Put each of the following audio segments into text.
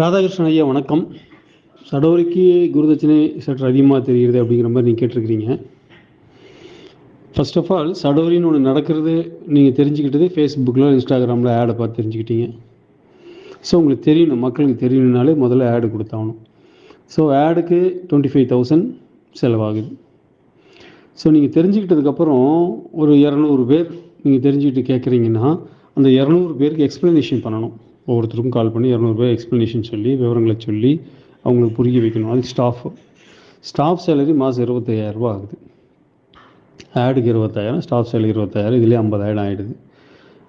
ராதாகிருஷ்ணன் ஐயா வணக்கம். சடோரிக்கு குருதட்சணை சற்று அதிகமாக தெரிகிறது அப்படிங்கிற மாதிரி நீங்கள் கேட்டிருக்கிறீங்க. ஃபர்ஸ்ட் ஆஃப் ஆல் சடோரின்னு ஒன்று நடக்கிறது நீங்கள் தெரிஞ்சுக்கிட்டது ஃபேஸ்புக்கில் இன்ஸ்டாகிராமில் ஆடை பார்த்து தெரிஞ்சுக்கிட்டீங்க. ஸோ உங்களுக்கு தெரியணும் மக்களுக்கு தெரியணுனாலே முதல்ல ஆடு கொடுத்தாகணும். ஸோ ஆடுக்கு டுவெண்ட்டி ஃபைவ் தௌசண்ட் செலவாகுது. ஸோ நீங்கள் தெரிஞ்சுக்கிட்டதுக்கப்புறம் ஒரு இரநூறு பேர் நீங்கள் தெரிஞ்சுக்கிட்டு கேட்குறீங்கன்னா அந்த இரநூறு பேருக்கு எக்ஸ்ப்ளனேஷன் பண்ணணும். ஒவ்வொருத்தருக்கும் கால் பண்ணி இரநூறு பேர் எக்ஸ்ப்ளனேஷன் சொல்லி விவரங்களை சொல்லி அவங்களுக்கு புரிய வைக்கணும். அதுக்கு ஸ்டாஃப் ஸ்டாஃப் சேலரி மாதம் இருபத்தையாயிரரூபா ஆகுது. ஆடுக்கு இருபத்தாயிரம் ஸ்டாஃப் சேலரி இருபத்தாயிரம் இதுலேயே ஐம்பதாயிரம் ஆகிடுது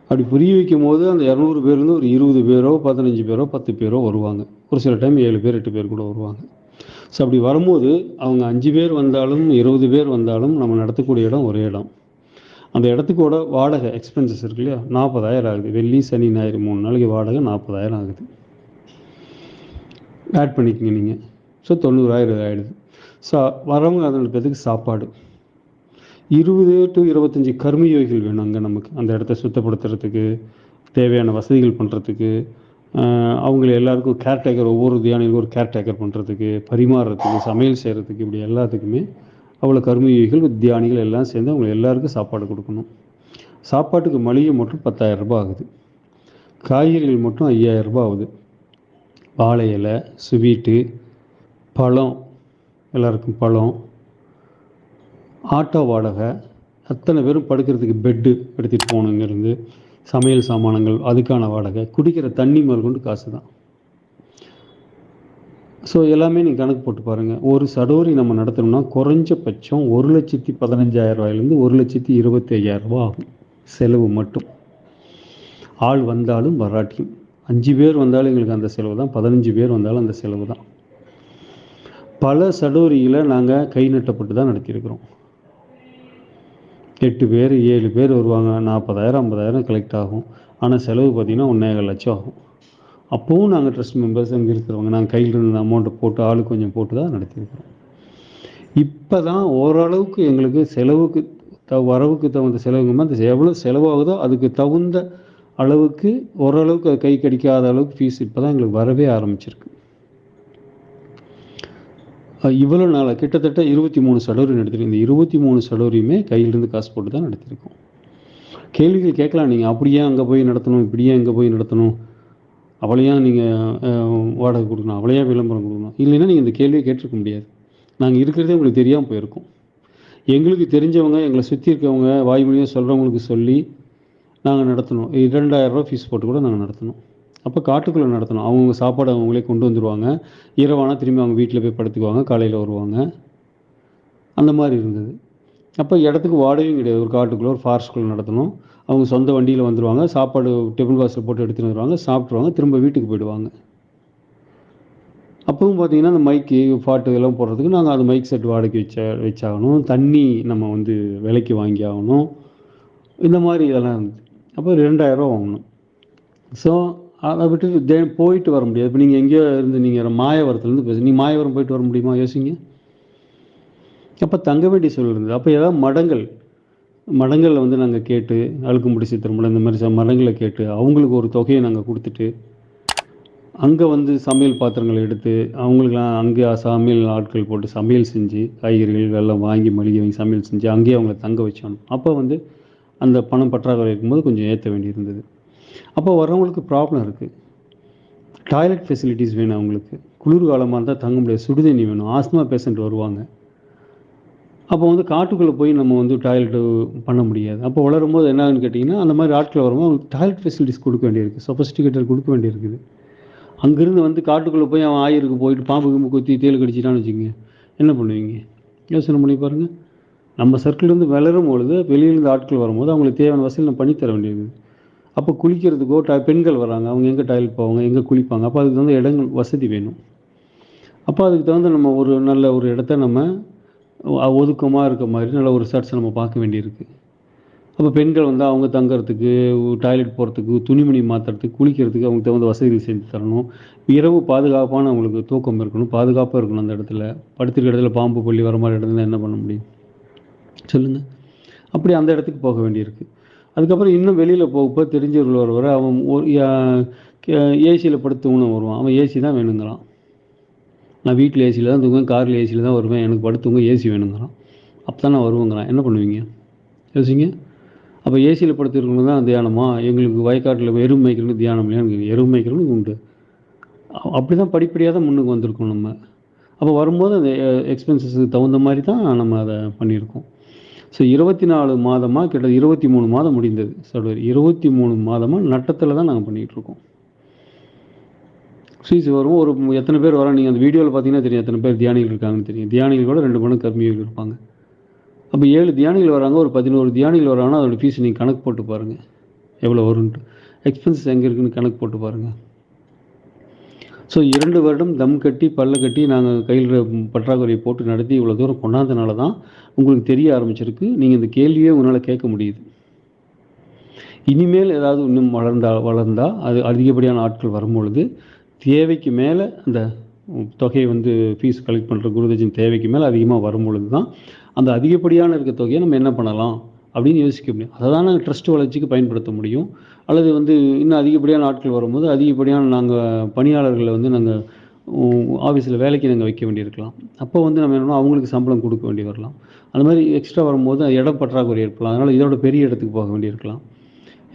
அப்படி புரிய வைக்கும் போது அந்த இரநூறு பேர்லேருந்து ஒரு இருபது பேரோ பதினஞ்சு பேரோ பத்து பேரோ வருவாங்க. ஒரு சில டைம் ஏழு பேர் எட்டு பேர் கூட வருவாங்க. ஸோ அப்படி வரும்போது அவங்க அஞ்சு பேர் வந்தாலும் இருபது பேர் வந்தாலும் நம்ம நடத்தக்கூடிய இடம் ஒரே இடம். அந்த இடத்துக்கோட வாடகை எக்ஸ்பென்சஸ் இருக்கு இல்லையா? நாற்பதாயிரம் ஆகுது. வெள்ளி சனி ஞாயிறு மூணு நாளைக்கு வாடகை நாற்பதாயிரம் ஆகுது. ஆட் பண்ணிக்கோங்க நீங்கள் ஸோ தொண்ணூறாயிரம் ஆகிடுது ஸோ வரவங்க அதோட பேத்துக்கு சாப்பாடு. இருபது டு இருபத்தஞ்சி கர்மயோகிகள் வேணும் அங்கே நமக்கு. அந்த இடத்த சுத்தப்படுத்துறதுக்கு தேவையான வசதிகள் பண்ணுறதுக்கு அவங்கள எல்லாருக்கும் கேர்டேக்கர் ஒவ்வொரு தியானிகளுக்கும் ஒரு கேர்டேக்கர் பண்ணுறதுக்கு பரிமாறுறதுக்கு சமையல் செய்கிறதுக்கு இப்படி எல்லாத்துக்குமே அவ்வளோ கர்மயோகிகள் தியானிகள் எல்லாம் சேர்ந்து அவங்க எல்லாருக்கும் சாப்பாடு கொடுக்கணும். சாப்பாட்டுக்கு மளிகை மட்டும் பத்தாயிரம் ரூபாய் ஆகுது. காய்கறிகள் மட்டும் ஐயாயிரம் ரூபாய் ஆகுது. வாழை இலை ஸ்வீட்டு பழம் எல்லாருக்கும் பழம் ஆட்டோ வாடகை அத்தனை பேரும் படுக்கிறதுக்கு பெட்டு எடுத்துகிட்டு போகணுங்கிறது சமையல் சாமானங்கள் அதுக்கான வாடகை குடிக்கிற தண்ணி முதல் கொண்டு காசு தான் ஸோ எல்லாமே நீங்கள் கணக்கு போட்டு பாருங்கள் ஒரு சடோரி நம்ம நடத்தணும்னா குறைஞ்சபட்சம் ஒரு லட்சத்தி பதினஞ்சாயிரம் ரூபாயிலேருந்து ஒரு லட்சத்தி இருபத்தி ஐயாயிரம் ரூபா ஆகும். செலவு மட்டும். ஆள் வந்தாலும் வராட்டியும். அஞ்சு பேர் வந்தாலும் எங்களுக்கு அந்த செலவு தான். பதினஞ்சு பேர் வந்தாலும் அந்த செலவு தான். பல சடோரியில் நாங்கள் கை நட்டப்பட்டு தான் நடத்தியிருக்கிறோம். எட்டு பேர் ஏழு பேர் வருவாங்க. நாற்பதாயிரம் ஐம்பதாயிரம் கலெக்ட் ஆகும். ஆனால் செலவு பார்த்திங்கன்னா ஒன்றேகால் லட்சம் ஆகும். அப்போவும் நாங்கள் ட்ரஸ்ட் மெம்பர்ஸ் அங்கே இருக்கிறவங்க. நாங்கள் கையில் இருந்த அமௌண்ட்டை போட்டு ஆளு கொஞ்சம் போட்டு தான் நடத்தியிருக்கிறோம். இப்போ தான் ஓரளவுக்கு எங்களுக்கு செலவுக்கு த வரவுக்கு தகுந்த செலவுங்க அந்த எவ்வளோ செலவாகுதோ அதுக்கு தகுந்த அளவுக்கு ஓரளவுக்கு அது கை கடிக்காத அளவுக்கு ஃபீஸ் இப்போ தான் எங்களுக்கு வரவே ஆரம்பிச்சிருக்கு. இவ்வளோ நாளாக கிட்டத்தட்ட இருபத்தி மூணு சடோரி நடத்திருக்கோம். இந்த இருபத்தி மூணு சடோரியுமே கையிலிருந்து காசு போட்டு தான் நடத்தியிருக்கோம் கேள்விகள் கேட்கலாம். நீங்கள் அப்படியே அங்கே போய் நடத்தணும் இப்படியே அங்கே போய் நடத்தணும். அவளையாக நீங்கள் வாடகை கொடுக்கணும் அவளையாக விளம்பரம் கொடுக்கணும்? இல்லைன்னா நீங்கள் இந்த கேள்வியை கேட்டிருக்க முடியாது. நாங்கள் இருக்கிறதே உங்களுக்கு தெரியாமல் போயிருக்கோம். எங்களுக்கு தெரிஞ்சவங்க எங்களை சுற்றி இருக்கவங்க வாய்மொழியாக சொல்கிறவங்களுக்கு சொல்லி நாங்கள் நடத்தணும். இரண்டாயிரரூவா ஃபீஸ் போட்டு கூட நாங்கள் நடத்தணும். அப்போ காட்டுக்குள்ளே நடத்தணும். அவங்கவுங்க சாப்பாடு அவங்களே கொண்டு வந்துடுவாங்க இரவானா திரும்பி அவங்க வீட்டில் போய் படுத்துக்குவாங்க காலையில் வருவாங்க. அந்த மாதிரி இருந்தது. அப்போ இடத்துக்கு வாடகையும் கிடையாது. ஒரு காட்டுக்குள்ளே ஒரு ஃபாரஸ்ட்குள்ளே நடத்தணும். அவங்க சொந்த வண்டியில் வந்துடுவாங்க சாப்பாடு டிஃபன் பாக்ஸில் போட்டு எடுத்துகிட்டு வந்துடுவாங்க சாப்பிட்ருவாங்க திரும்ப வீட்டுக்கு போயிடுவாங்க. அப்பவும் பார்த்தீங்கன்னா அந்த மைக்கு பாட்டு எல்லாம் போடுறதுக்கு நாங்கள் அந்த மைக் செட் வாடகை வச்ச வச்சாகணும். தண்ணி நம்ம வந்து விலைக்கு வாங்கி ஆகணும். இந்த மாதிரி இதெல்லாம் இருந்துச்சு அப்போ ரெண்டாயிரரூவா வாங்கணும். ஸோ அதை விட்டு போயிட்டு வர முடியாது. இப்போ நீங்கள் எங்கேயோ இருந்து நீங்கள் மாயவரத்துலேருந்து பேசு நீங்கள் மாயவரம் போயிட்டு வர முடியுமா? யோசிங்க. அப்போ தங்க வேண்டிய சூழல் இருந்தது அப்போ ஏதாவது மடங்கள் மடங்களில் வந்து நாங்கள் கேட்டு அழுக்குமுடி திருமணம் இந்த மாதிரி மடங்களை கேட்டு அவங்களுக்கு ஒரு தொகையை நாங்கள் கொடுத்துட்டு அங்கே வந்து சமையல் பாத்திரங்களை எடுத்து அவங்களுக்குலாம் அங்கே சமையல் ஆட்கள் போட்டு சமையல் செஞ்சு காய்கறிகள் வெள்ளம் வாங்கி மளிகை வாங்கி சமையல் செஞ்சு அங்கேயே அவங்கள தங்க வச்சோம் அப்போ வந்து அந்த பணம் பற்றாக்குறை இருக்கும்போது கொஞ்சம் ஏற்ற வேண்டி இருந்தது. அப்போ வரவங்களுக்கு ப்ராப்ளம் இருக்குது டாய்லெட் ஃபெசிலிட்டிஸ் வேணும் அவங்களுக்கு. குளிர் காலமாக இருந்தால் தங்க முடியாது. சுடுதண்ணி வேணும். ஆஸ்மா பேஷண்ட் வருவாங்க. அப்போ வந்து காட்டுக்குள்ளே போய் நம்ம வந்து டாய்லெட்டு பண்ண முடியாது. அப்போ வளரும் போது என்னன்னு கேட்டிங்கன்னா அந்த மாதிரி ஆட்கள் வரும்போது அவங்களுக்கு டாய்லெட் ஃபெசிலிட்டிஸ் கொடுக்க வேண்டியிருக்கு. சொஃபஸ்டிகேட்டர் கொடுக்க வேண்டியிருக்குது. அங்கேருந்து வந்து காட்டுக்குள்ளே போய் அவன் ஆயிருக்கு போயிட்டு பாம்பு கும்பு குத்தி தேல் கடிச்சிட்டான்னு வச்சுக்கோங்க. என்ன பண்ணுவீங்க? யோசனை பண்ணி பாருங்கள் நம்ம சர்க்கிள்லேருந்து வளரும் பொழுது வெளியிலேருந்து ஆட்கள் வரும்போது அவங்களுக்கு தேவையான வசதி நம்ம பண்ணித்தர வேண்டியது அப்போ குளிக்கிறதுக்கோ டா பெண்கள் வராங்க. அவங்க எங்கே டாய்லெட் போவாங்க? எங்கே குளிப்பாங்க? அப்போ அதுக்கு தகுந்த இடங்கள் வசதி வேணும். அப்போ அதுக்கு தகுந்த நம்ம ஒரு நல்ல ஒரு இடத்த நம்ம ஒதுக்கமாக இருக்க மாதிரி நல்ல ஒரு சர்ட்ஸை நம்ம பார்க்க வேண்டியிருக்கு. அப்போ பெண்கள் வந்து அவங்க தங்குறதுக்கு டாய்லெட் போகிறதுக்கு துணிமணி மாற்றுறதுக்கு குளிக்கிறதுக்கு அவங்களுக்கு தகுந்த வசதிகள் செஞ்சு தரணும். இரவு பாதுகாப்பான அவங்களுக்கு தூக்கம் இருக்கணும் பாதுகாப்பாக இருக்கணும் அந்த இடத்துல. படுத்திருக்க இடத்துல பாம்பு பள்ளி வர மாதிரி இடத்துல என்ன பண்ண முடியும்? சொல்லுங்கள் அப்படி அந்த இடத்துக்கு போக வேண்டியிருக்கு. அதுக்கப்புறம் இன்னும் வெளியில் போகப்போ தெரிஞ்சவர்கள் வர வர அவன் ஒரு ஏசியில் படுத்து தூங்கணும் வருவான். அவன் ஏசி தான் வேணுங்கிறான். நான் வீட்டில் ஏசியில் தான் தூங்குவேன் காரில் ஏசியில் தான் வருவேன். எனக்கு படுத்து தூங்க ஏசி வேணுங்கிறான். அப்போ தான் நான் வருவேங்கிறான். என்ன பண்ணுவீங்க? யோசிங்க. அப்போ ஏசியில் படுத்துருக்கணும் தான் தியானமா? எங்களுக்கு வயக்காட்டில் எருமை மேய்க்கணும் தியானம் இல்லையா எனக்கு எருமை மேய்க்கணும் உண்டு. அப்படி தான் படிப்படியாக தான் முன்னுக்கு வந்திருக்கோம் நம்ம. அப்போ வரும்போது அந்த எக்ஸ்பென்சஸுக்கு தகுந்த மாதிரி தான் நம்ம அதை பண்ணியிருக்கோம். ஸோ இருபத்தி நாலு மாதமாக கிட்ட இருபத்தி மூணு மாதம் முடிந்தது. சார் இருபத்தி மூணு மாதமாக நட்டத்தில் தான் நாங்கள் பண்ணிகிட்ருக்கோம் இருக்கோம் வரும் ஒரு எத்தனை பேர் வரோம் நீங்கள் அந்த வீடியோவில் பார்த்தீங்கன்னா தெரியும். எத்தனை பேர் தியானிகள் இருக்காங்கன்னு தெரியும். தியானிகள் கூட ரெண்டு மணி கம்மியாக இருப்பாங்க. அப்போ ஏழு தியானிகள் வராங்க ஒரு பதினோரு தியானிகள் வராங்கன்னா அதோடய ஃபீஸ் நீங்கள் கணக்கு போட்டு பாருங்கள் எவ்வளோ வரும்ன்ட்டு. எக்ஸ்பென்சஸ் எங்கே இருக்குன்னு கணக்கு போட்டு பாருங்கள் ஸோ இரண்டு வருடம் தம் கட்டி பல்ல கட்டி நாங்கள் கையில் பற்றாக்குறையை போட்டு நடத்தி இவ்வளோ தூரம் கொண்டாந்தனால தான் உங்களுக்கு தெரிய ஆரம்பிச்சிருக்கு. நீங்கள் இந்த கேள்வியே உங்களால் கேட்க முடியுது. இனிமேல் ஏதாவது இன்னும் வளர்ந்தா வளர்ந்தால் அது அதிகப்படியான ஆட்கள் வரும்பொழுது தேவைக்கு மேலே அந்த தொகையை வந்து ஃபீஸ் கலெக்ட் பண்ணுற குருதஜின் தேவைக்கு மேலே அதிகமாக வரும்பொழுது தான் அந்த அதிகப்படியான இருக்க தொகையை நம்ம என்ன பண்ணலாம் அப்படின்னு யோசிக்க முடியும். அதை தான் நாங்கள் ட்ரஸ்ட் வளர்ச்சிக்கு பயன்படுத்த முடியும். அல்லது வந்து இன்னும் அதிகப்படியான ஆட்கள் வரும்போது அதிகப்படியான நாங்கள் பணியாளர்களை வந்து நாங்கள் ஆஃபீஸில் வேலைக்கு நாங்கள் வைக்க வேண்டியிருக்கலாம். அப்போ வந்து நம்ம என்னன்னா அவங்களுக்கு சம்பளம் கொடுக்க வேண்டி வரலாம். அந்த மாதிரி எக்ஸ்ட்ரா வரும்போது இடம் பற்றாக்குறை ஏற்படலாம். அதனால் இதோட பெரிய இடத்துக்கு போக வேண்டியிருக்கலாம்.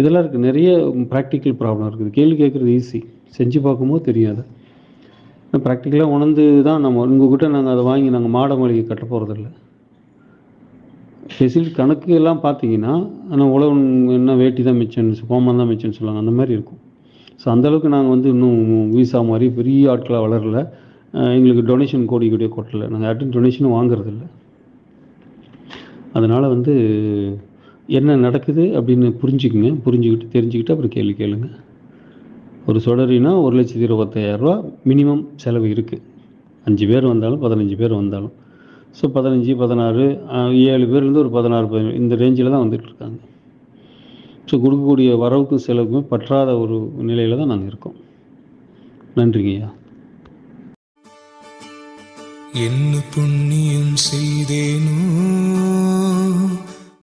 இதெல்லாம் இருக்குது நிறைய ப்ராக்டிக்கல் ப்ராப்ளம் இருக்குது. கேள்வி கேட்குறது ஈஸி செஞ்சு பார்க்கும்போது தெரியாது. ப்ராக்டிக்கலாக உணர்ந்து தான் நம்ம உங்ககிட்ட நாங்கள் அதை வாங்கி நாங்கள் மாட மாளிகை கட்ட போகிறதில்ல ஃபெசிலிட்டி கணக்கு எல்லாம் பார்த்தீங்கன்னா ஆனால் உழவு என்ன வேட்டி தான் மிச்சம்னு கோமம் தான் மிச்சம்னு சொல்லுவாங்க. அந்த மாதிரி இருக்கும். ஸோ அந்தளவுக்கு நாங்கள் வந்து இன்னும் வீசா மாதிரி பெரிய ஆட்களாக வளரல. எங்களுக்கு டொனேஷன் கோடி கோடியே கொட்டலை. நாங்கள் யார்ட்டும் டொனேஷனும் வாங்குறதில்ல. அதனால் வந்து என்ன நடக்குது அப்படின்னு புரிஞ்சுக்குங்க. புரிஞ்சுக்கிட்டு தெரிஞ்சுக்கிட்டு அப்புறம் கேள்வி கேளுங்கள் ஒரு சொடரினா ஒரு லட்சத்தி இருபத்தாயிரரூவா மினிமம் செலவு இருக்குது அஞ்சு பேர் வந்தாலும் பதினஞ்சு பேர் வந்தாலும். ஸோ பதினஞ்சு பதினாறு ஏழு பேர்லேருந்து ஒரு பதினாறு பதினேழு இந்த ரேஞ்சில் தான் வந்துட்டு இருக்காங்க. ஸோ கொடுக்கக்கூடிய வரவுக்கும் செலவுக்குமே பற்றாத ஒரு நிலையில் தான் நாங்கள் இருக்கோம். நன்றிங்கய்யா என்ன புண்ணியம் செய்தேனோ